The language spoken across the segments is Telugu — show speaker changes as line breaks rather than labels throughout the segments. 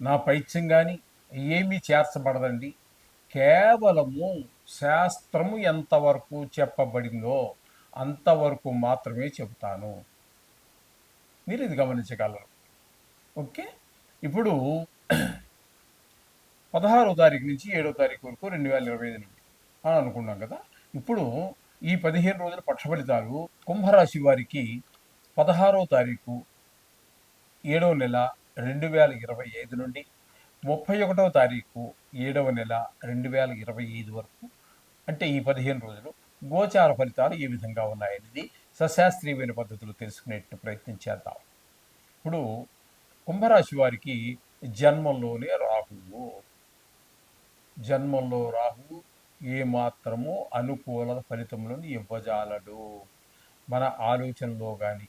నా పైత్యం కానీ ఏమీ చేర్చబడదండి. కేవలము శాస్త్రము ఎంతవరకు చెప్పబడిందో అంతవరకు మాత్రమే చెబుతాను. మీరు ఇది గమనించగలరు. ఓకే? ఇప్పుడు పదహారో తారీఖు నుంచి ఏడో తారీఖు వరకు రెండు వేల ఇరవై ఐదు నుండి అని అనుకున్నాం కదా. ఇప్పుడు ఈ పదిహేను రోజుల పక్ష ఫలితాలు కుంభరాశి వారికి పదహారో తారీఖు ఏడో నెల రెండు వేల ఇరవై ఐదు నుండి ముప్పై ఒకటవ తారీఖు ఏడవ నెల రెండు వేల ఇరవై ఐదు వరకు అంటే ఈ పదిహేను రోజులు గోచార ఫలితాలు ఏ విధంగా ఉన్నాయనేది సశాస్త్రీయమైన పద్ధతిలో తెలుసుకునేట్టు ప్రయత్నం చేద్దాం. ఇప్పుడు కుంభరాశి వారికి జన్మంలోనే రాహువు. జన్మంలో రాహువు ఏమాత్రము అనుకూల ఫలితములను ఇవ్వజాలడు. మన ఆలోచనలో కానీ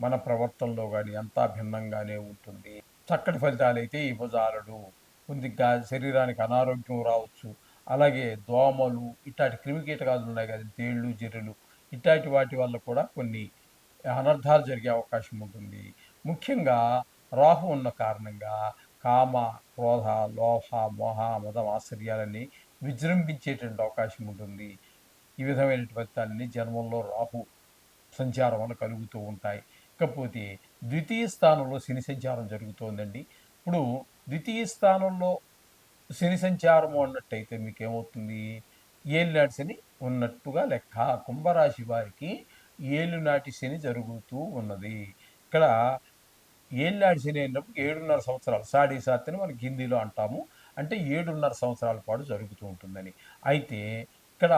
మన ప్రవర్తనలో కానీ అంతా భిన్నంగానే ఉంటుంది. చక్కటి ఫలితాలైతే అయితే ఇవ్వజాలడు శరీరానికి అనారోగ్యం రావచ్చు. అలాగే దోమలు ఇట్లాంటి క్రిమికీటకాలు ఉన్నాయి కదా తేళ్ళు జర్రెలు ఇట్లాంటి వాటి వల్ల కూడా కొన్ని అనర్థాలు జరిగే అవకాశం ఉంటుంది. ముఖ్యంగా రాహు ఉన్న కారణంగా కామ క్రోధ లోహ మోహ మదం ఆశ్చర్యాలన్నీ విజృంభించేటువంటి అవకాశం ఉంటుంది. ఈ విధమైన ఫలితాలన్నీ జన్మంలో రాహు సంచారం వల్ల కలుగుతూ ఉంటాయి. ఇకపోతే ద్వితీయ స్థానంలో శని సంచారం జరుగుతోందండి. ఇప్పుడు ద్వితీయ స్థానంలో శని సంచారము అన్నట్టయితే మీకు ఏమవుతుంది ఏలినాటి శని ఉన్నట్టుగా లెక్క. కుంభరాశి వారికి ఏలునాటి శని జరుగుతూ ఉన్నది. ఇక్కడ ఏళ్ళాడి శని అయినప్పుడు ఏడున్నర సంవత్సరాలు సాడీ సాత్ మనకి హిందీలో అంటాము. అంటే ఏడున్నర సంవత్సరాల పాటు జరుగుతూ ఉంటుందని. అయితే ఇక్కడ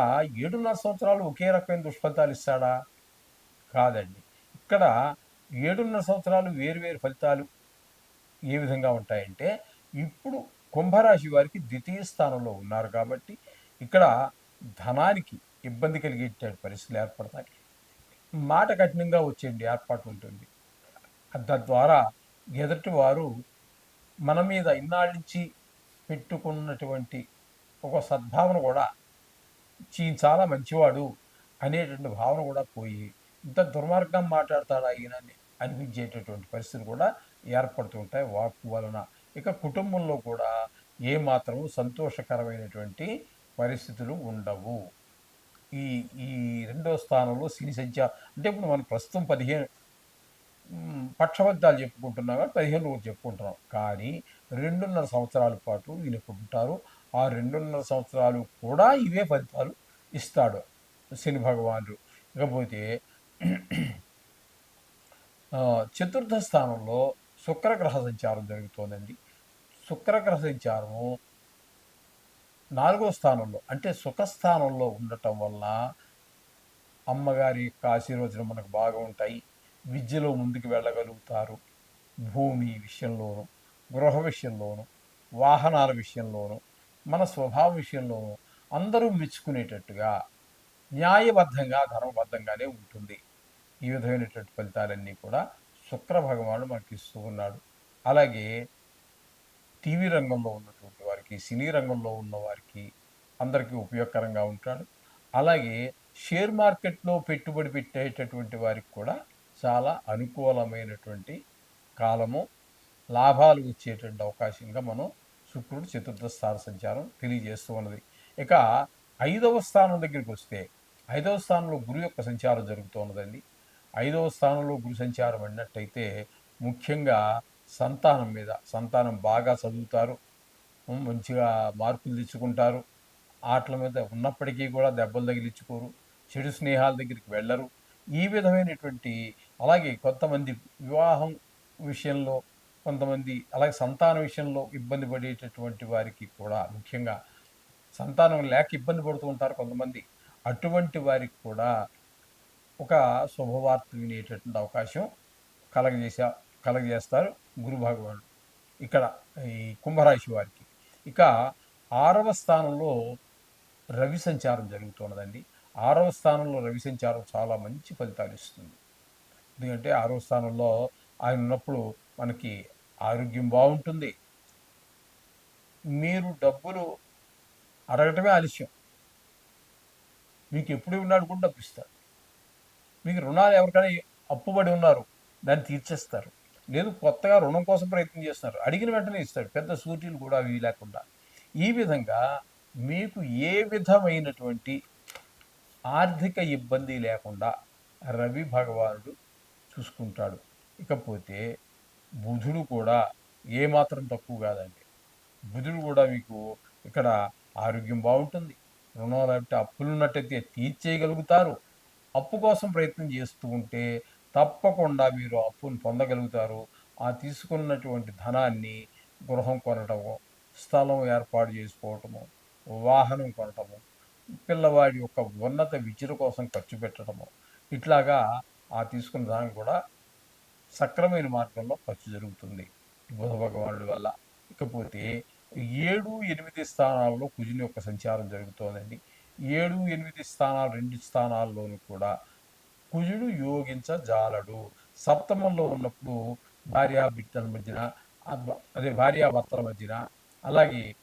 ఏడున్నర సంవత్సరాలు ఒకే రకమైన దుష్ఫలితాలు ఇస్తాడా? కాదండి. ఇక్కడ ఏడున్నర సంవత్సరాలు వేరువేరు ఫలితాలు ఏ విధంగా ఉంటాయంటే ఇప్పుడు కుంభరాశి వారికి ద్వితీయ స్థానంలో ఉన్నారు కాబట్టి ఇక్కడ ధనానికి ఇబ్బంది కలిగించే పరిస్థితులు ఏర్పడతాయి. మాట కఠినంగా వచ్చేయండి ఏర్పాటు ఉంటుంది. తద్వారా ఎదుటి వారు మన మీద ఇన్నాళ్ళ నుంచి పెట్టుకున్నటువంటి ఒక సద్భావన కూడా చీ చాలా మంచివాడు అనేటువంటి భావన కూడా పోయి ఇంత దుర్మార్గం మాట్లాడతాడు ఈయన అనిపించేటటువంటి పరిస్థితులు కూడా ఏర్పడుతూ ఉంటాయి. వాక్కు వలన ఇక కుటుంబంలో కూడా ఏమాత్రం సంతోషకరమైనటువంటి పరిస్థితులు ఉండవు. ఈ ఈ రెండో స్థానంలో సిని సంఖ్య అంటే ఇప్పుడు మనం ప్రస్తుతం పదిహేను పక్షబద్ధాలు చెప్పుకుంటున్నాం కానీ పదిహేను రోజులు చెప్పుకుంటున్నాం. కానీ రెండున్నర సంవత్సరాల పాటు ఈయన ఉంటారు. ఆ రెండున్నర సంవత్సరాలు కూడా ఇవే ఫలితాలు ఇస్తాడు శని భగవానుడు. ఇకపోతే చతుర్థ స్థానంలో శుక్రగ్రహ సంచారం జరుగుతోందండి. శుక్రగ్రహ సంచారము నాలుగో స్థానంలో అంటే సుఖస్థానంలో ఉండటం వల్ల అమ్మగారి యొక్క ఆశీర్వచనం మనకు బాగా ఉంటాయి. విద్యలో ముందుకు వెళ్ళగలుగుతారు. భూమి విషయంలోనూ గృహ విషయంలోనూ వాహనాల విషయంలోనూ మన స్వభావం విషయంలోనూ అందరూ మెచ్చుకునేటట్టుగా న్యాయబద్ధంగా ధర్మబద్ధంగానే ఉంటుంది. ఈ విధమైనటువంటి ఫలితాలన్నీ కూడా శుక్ర భగవానుడు మనకి ఇస్తూ ఉన్నాడు. అలాగే టీవీ రంగంలో ఉన్నటువంటి వారికి సినీ రంగంలో ఉన్న వారికి అందరికీ ఉపయోగకరంగా ఉంటాడు. అలాగే షేర్ మార్కెట్లో పెట్టుబడి పెట్టేటటువంటి వారికి కూడా చాలా అనుకూలమైనటువంటి కాలము లాభాలు వచ్చేటువంటి అవకాశంగా మనం శుక్రుడు చతుర్థ స్థాన సంచారం తెలియజేస్తూ ఉన్నది. ఇక ఐదవ స్థానం దగ్గరికి వస్తే ఐదవ స్థానంలో గురు యొక్క సంచారం జరుగుతూ ఉన్నదండి. ఐదవ స్థానంలో గురు సంచారం అన్నట్టయితే ముఖ్యంగా సంతానం మీద సంతానం బాగా చదువుతారు మంచిగా మార్కులు తెచ్చుకుంటారు ఆటల మీద ఉన్నప్పటికీ కూడా దెబ్బలు తగిలించుకోరు చెడు స్నేహాల దగ్గరికి వెళ్ళరు. ఈ విధమైనటువంటి అలాగే కొంతమంది వివాహం విషయంలో కొంతమంది అలాగే సంతాన విషయంలో ఇబ్బంది పడేటటువంటి వారికి కూడా ముఖ్యంగా సంతానం లేక ఇబ్బంది పడుతూ ఉంటారు కొంతమంది. అటువంటి వారికి కూడా ఒక శుభవార్త వినేటటువంటి అవకాశం కలగజేసే కలగజేస్తారు గురు భగవానుడు. ఇక్కడ ఈ కుంభరాశి వారికి. ఇక ఆరవ స్థానంలో రవి సంచారం జరుగుతున్నదండి. ఆరవ స్థానంలో రవి సంచారం చాలా మంచి ఫలితాలు ఇస్తుంది. ఎందుకంటే ఆరవ స్థానంలో ఆయన ఉన్నప్పుడు మనకి ఆరోగ్యం బాగుంటుంది. మీరు డబ్బులు అడగటమే ఆలస్యం. మీకు ఎప్పుడు ఉన్నాడు కూడా డబ్బు ఇస్తారు మీకు రుణాలు ఎవరికైనా అప్పుబడి ఉన్నారు దాన్ని తీర్చేస్తారు. లేదు కొత్తగా రుణం కోసం ప్రయత్నం చేస్తున్నారు. అడిగిన వెంటనే ఇస్తాడు. పెద్ద సూటీలు కూడా అవి లేకుండా. ఈ విధంగా మీకు ఏ విధమైనటువంటి ఆర్థిక ఇబ్బంది లేకుండా రవి భగవానుడు చూసుకుంటాడు. ఇకపోతే బుధుడు కూడా ఏమాత్రం తక్కువ కాదండి. బుధుడు కూడా మీకు ఇక్కడ ఆరోగ్యం బాగుంటుంది. రుణాలు అంటే అప్పులు ఉన్నట్టయితే తీర్చేయగలుగుతారు. అప్పు కోసం ప్రయత్నం చేస్తూ ఉంటే తప్పకుండా మీరు అప్పును పొందగలుగుతారు. ఆ తీసుకున్నటువంటి ధనాన్ని గృహం కొనటము స్థలం ఏర్పాటు చేసుకోవటము వాహనం కొనటము పిల్లవాడి యొక్క ఉన్నత విద్య కోసం ఖర్చు పెట్టడము ఇట్లాగా ఆ తీసుకున్న ధనం కూడా సక్రమైన మార్గంలో ఖర్చు జరుగుతుంది బుధ భగవానుడి వల్ల. ఇకపోతే ఏడు ఎనిమిది స్థానాల్లో కుజుని యొక్క సంచారం జరుగుతోందండి. ఏడు ఎనిమిది స్థానాలు రెండు స్థానాల్లోనూ కూడా కుజుడు యోగించజాలడు సప్తమంలో ఉన్నప్పుడు భార్యాభిడ్డల మధ్యన అదే భార్యాభర్తల మధ్యన అలాగే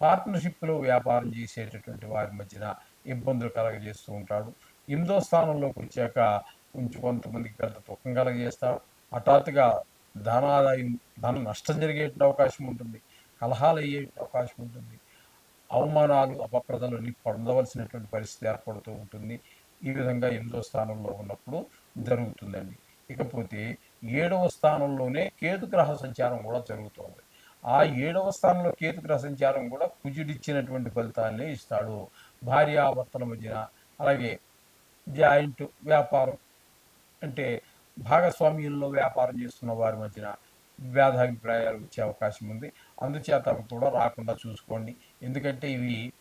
పార్ట్నర్షిప్లో వ్యాపారం చేసేటటువంటి వారి మధ్యన ఇబ్బందులు కలగజేస్తూ ఉంటాడు. ఎనిమిదో స్థానంలోకి వచ్చాక కొంచెం కొంతమందికి పెద్ద దుఃఖం కలగజేస్తాడు. హఠాత్తుగా ధనాదాయం ధన నష్టం జరిగే అవకాశం ఉంటుంది. కలహాలు అయ్యే అవకాశం ఉంటుంది. అవమానాలు అపప్రదలు అన్ని పొందవలసినటువంటి పరిస్థితి ఏర్పడుతూ ఉంటుంది. ఈ విధంగా ఎనిమిదో స్థానంలో ఉన్నప్పుడు జరుగుతుందండి. ఇకపోతే ఏడవ స్థానంలోనే కేతుగ్రహ సంచారం కూడా జరుగుతుంది. ఆ ఏడవ స్థానంలో కేతుగ్రహ సంచారం కూడా కుజుడిచ్చినటువంటి ఫలితాన్ని ఇస్తాడు. భార్యాభర్తల మధ్యన అలాగే జాయింట్ వ్యాపారం అంటే భాగస్వామ్యంలో వ్యాపారం చేస్తున్న వారి మధ్యన వ్యాధాభిప్రాయాలు వచ్చే అవకాశం ఉంది. అందుచేత అవి కూడా రాకుండా చూసుకోండి. ఎందుకంటే ఇవి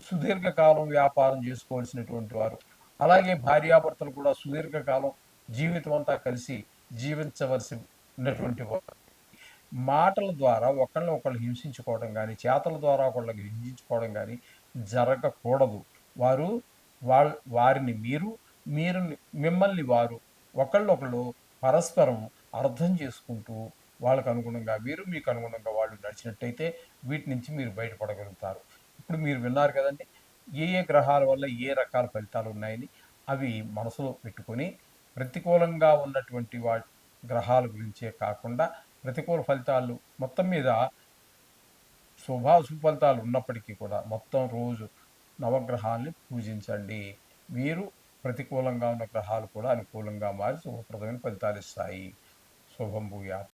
సుదీర్ఘకాలం వ్యాపారం చేసుకోవాల్సినటువంటి వారు. అలాగే భార్యాభర్తలు కూడా సుదీర్ఘకాలం జీవితం అంతా కలిసి జీవించవలసి ఉన్నటువంటి వారు. మాటల ద్వారా ఒకళ్ళని ఒకళ్ళు హింసించుకోవడం కానీ చేతల ద్వారా ఒకళ్ళకి హింసించుకోవడం కానీ జరగకూడదు. వారు వాళ్ళ వారిని మీరు మీరు మిమ్మల్ని వారు ఒకళ్ళొకళ్ళు పరస్పరం అర్థం చేసుకుంటూ వాళ్ళకు అనుగుణంగా మీరు మీకు అనుగుణంగా వాళ్ళు నడిచినట్టయితే వీటి నుంచి మీరు బయటపడగలుగుతారు. ఇప్పుడు మీరు విన్నారు కదండి ఏ ఏ గ్రహాల వల్ల ఏ రకాల ఫలితాలు ఉన్నాయని అవి మనసులో పెట్టుకొని ప్రతికూలంగా ఉన్నటువంటి వా గ్రహాల గురించే కాకుండా ప్రతికూల ఫలితాలు మొత్తం మీద శుభాశుభ ఫలితాలు ఉన్నప్పటికీ కూడా మొత్తం రోజు నవగ్రహాల్ని పూజించండి. మీరు ప్రతికూలంగా ఉన్న గ్రహాలు కూడా అనుకూలంగా మారి శుభప్రదమైన ఫలితాలు ఇస్తాయి. So 不要